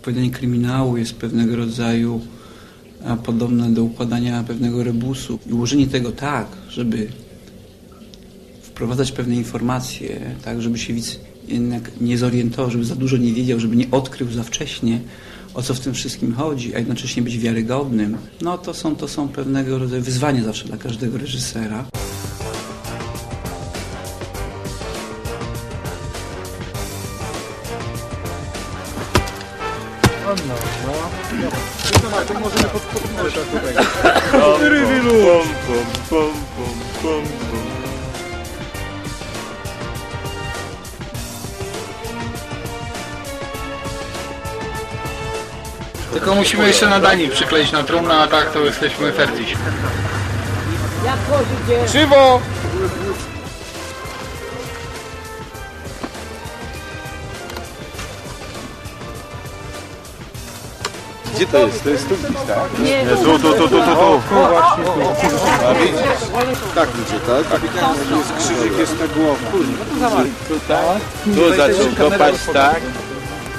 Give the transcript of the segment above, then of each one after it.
opowiadanie kryminału jest pewnego rodzaju podobne do układania pewnego rebusu. I ułożenie tego tak, żeby wprowadzać pewne informacje, tak, żeby się widz jednak nie zorientował, żeby za dużo nie wiedział, żeby nie odkrył za wcześnie, o co w tym wszystkim chodzi, a jednocześnie być wiarygodnym. No to są, to są pewnego rodzaju wyzwania zawsze dla każdego reżysera. Tylko musimy jeszcze nadajnik przykleić na trumnę, a tak to jesteśmy fertig. Krzywo! Gdzie to jest? To jest tu gdzieś, tak? Nie, Tu, tu, tu, tu, tu, tu. A widzisz? Tak ludzie, tak? Jest krzyżyk, jest na głowie. Tu zaczął kopać tak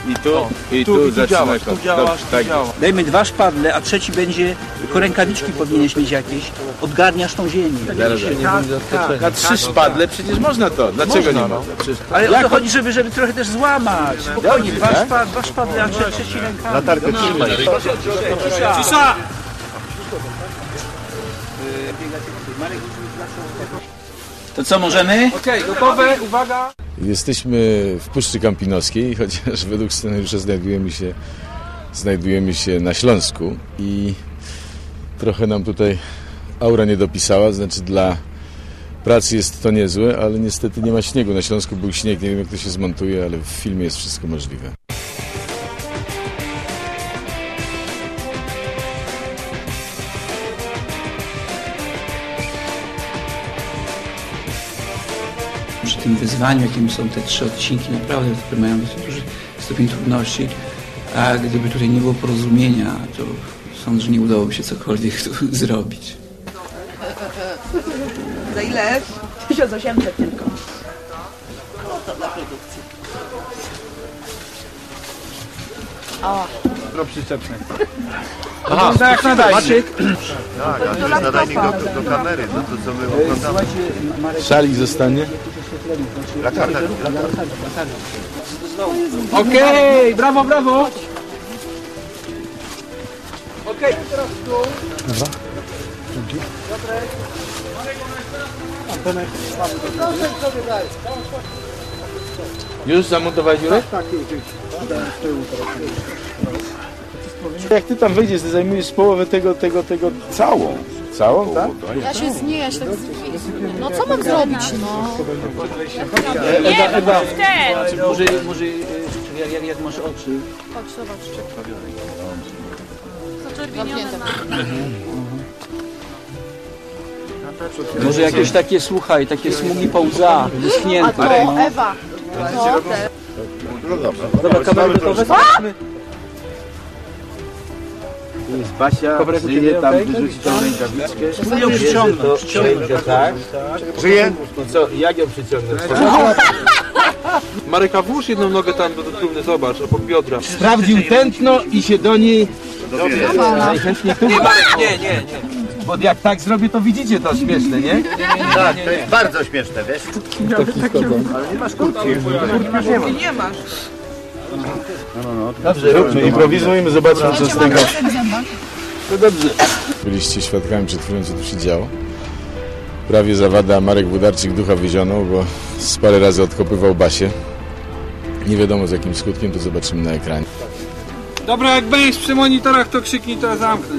i tu, i tu, zaczyna kopać. Dobrze, tak. Dajmy dwa szpadle, a trzeci będzie, tylko rękawiczki powinieneś mieć jakieś. Odgarniasz tą ziemię. Zaraz, zaraz. Na trzy szpadle przecież można to. Dlaczego nie można? Przecież... Ale o to chodzi, żeby, żeby trochę też złamać. Spokojnie, dwa, szpa, dwa szpadle, a trze- trzeci rękawiczki. Latarkę trzymaj. Cisza! To co, możemy? Okej, gotowe, uwaga! Jesteśmy w Puszczy Kampinoskiej, chociaż według scenariusza znajdujemy się, znajdujemy się na Śląsku i trochę nam tutaj aura nie dopisała, znaczy dla pracy jest to niezłe, ale niestety nie ma śniegu. Na Śląsku był śnieg, nie wiem jak to się zmontuje, ale w filmie jest wszystko możliwe. Tym wyzwaniu, jakim są te trzy odcinki, naprawdę, które mają dosyć duży stopień trudności, a gdyby tutaj nie było porozumienia, to sądzę, że nie udałoby się cokolwiek tu zrobić. Za ile? 1800 tylko. No to dla produkcji. Aha, tak jak nadajnik. Tak, ale jest nadajnik do, do kamery, to, to co my oglądamy. Szalik zostanie? Latarka, Okej, brawo, brawo! Okej, teraz tu. Już zamontowałeś Jurek? Tak, Jak ty tam wyjdziesz, ty zajmujesz połowę tego, tego, tego, całą. Całą, tak? Ja się z niej, ja się tak. No co mam zrobić, no? Ewa, Ewa, czy może, może e, jak, jak, jak masz oczy? Chodź, zobacz. Zamknięte. Może jakieś takie, słuchaj, takie smugi po łzach, wyschnięte. No. Ewa. No, te. No dobra. Dobra, kamery gotowe? Jest Basia, Kamerę żyje tam, wyrzuci tą rękawiczkę. Ją przyciągnąć. Przejdzie tak. Żyje? No co, jak ją przyciągnę? Marek, a włóż jedną nogę tam do, do trumny, zobacz, obok biodra. Sprawdził tętno i się do niej najchętniej tu. Nie, Marek, nie, nie, nie. Bo jak tak zrobię, to widzicie to śmieszne, nie? Tak, to jest bardzo śmieszne, wiesz? Nie masz. Dobrze, róbmy, improwizujmy, zobaczmy co z tego. No dobrze. Byliście świadkami przed chwilą, co tu się działo. Prawie zawada Marek Wudarczyk ducha wyzionął, bo z parę razy odkopywał Basię. Nie wiadomo z jakim skutkiem, to zobaczymy na ekranie. Dobra, jak będziesz przy monitorach, to krzyknij, to ja zamknę.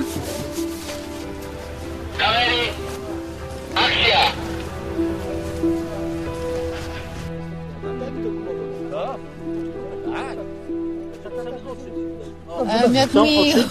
哎，妙中意！